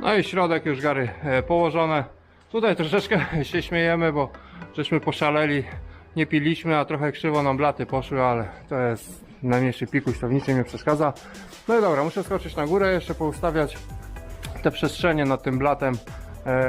No i środek już gary e, położone. Tutaj troszeczkę się śmiejemy, bo żeśmy poszaleli. Nie piliśmy, a trochę krzywo nam blaty poszły, ale to jest najmniejszy pikuś, to w niczym nie przeszkadza. No i dobra, muszę skoczyć na górę, jeszcze poustawiać te przestrzenie nad tym blatem. E,